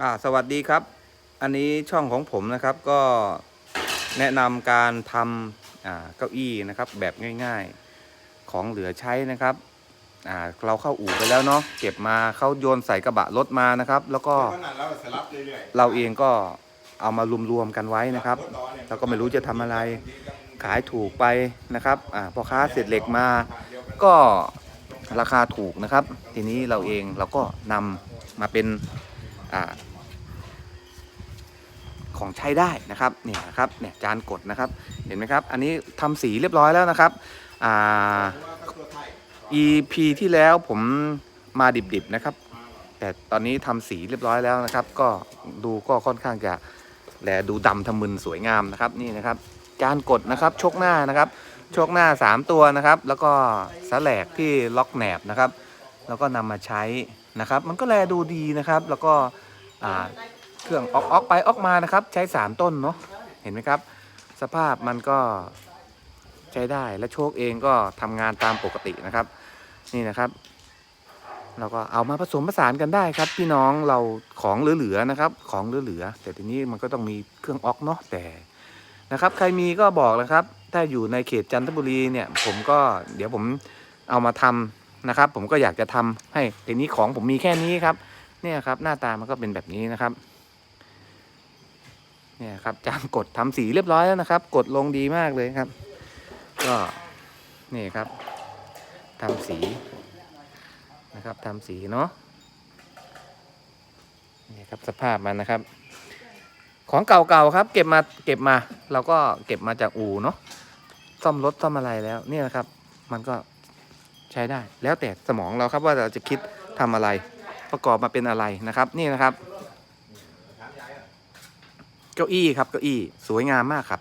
อ่าสวัสดีครับ อันนี้ช่องของผมนะครับก็แนะนำการทำอ่าเก้าอี้นะครับแบบง่ายๆของเหลือใช้นะครับอ่าเราเข้าอู่ไปแล้วเนาะเก็บมาเขาโยนใส่กระบะรถมานะครับ แล้วก็ขนาดเราสลับเรื่อยๆเราเองก็เอามารวมๆกันไว้นะครับเราก็ไม่รู้จะทำอะไรขายถูกไปนะครับอ่าพอค้าเสร็จเหล็กมา ก็ราคาถูกนะครับ ทีนี้เราเองเราก็นำมาเป็น อของใช้ได้นะครับเนี่ยนะครับเนี่ยจานกดนะครับเห็นไหมครับ อันนี้ทำสีเรียบร้อยแล้วนะครับอ่า EP ที่แล้วผมมาดิบๆนะครับ แต่ตอนนี้ทำสีเรียบร้อยแล้วนะครับ ก็ดูก็ค่อนข้างจะแลดูดำทะมึนสวยงามนะครับนี่นะครับ จานกดนะครับชกหน้านะครับชกหน้า 3 ตัวนะครับ แล้วก็สแลกที่ล็อกแหนบนะครับ แล้วก็นำมาใช้ นะครับ มันก็แลดูดีนะครับ แล้วก็เครื่องออกออกไปออกมานะครับ ใช้ 3 ต้นเนาะเห็นไหมครับ สภาพมันก็ใช้ได้และโชคเองก็ทำงานตามปกตินะครับ นี่นะครับเราก็เอามาผสมผสานกันได้ครับ พี่น้องเราของเหลือๆนะครับ ของเหลือๆแต่ทีนี้มันก็ต้องมีเครื่องออกเนาะแต่นะครับ ใครมีก็บอกนะครับ ถ้าอยู่ในเขตจันทบุรีเนี่ย ผมก็เดี๋ยวผมเอามาทำ นะครับ ผมก็อยากจะทำให้ทีนี้ของผมมีแค่นี้ครับ เนี่ยครับ หน้าตามันก็เป็นแบบนี้นะครับ เนี่ยครับจานกดทำสีเรียบร้อยแล้วนะครับ กดลงดีมากเลยครับ ก็นี่ครับทำสีนะครับทำสีเนาะนี่ครับสภาพมันนะครับ ของเก่าๆครับ เก็บมาเก็บมา เราก็เก็บมาจากอู่เนาะซ่อมรถซ่อมอะไรแล้ว เนี่ยนะครับ มันก็ ใช้ได้ แล้วแต่สมองเราครับว่าเราจะคิดทำอะไร ประกอบมาเป็นอะไรนะครับ นี่นะครับ เก้าอี้ครับเก้าอี้สวยงามมากครับ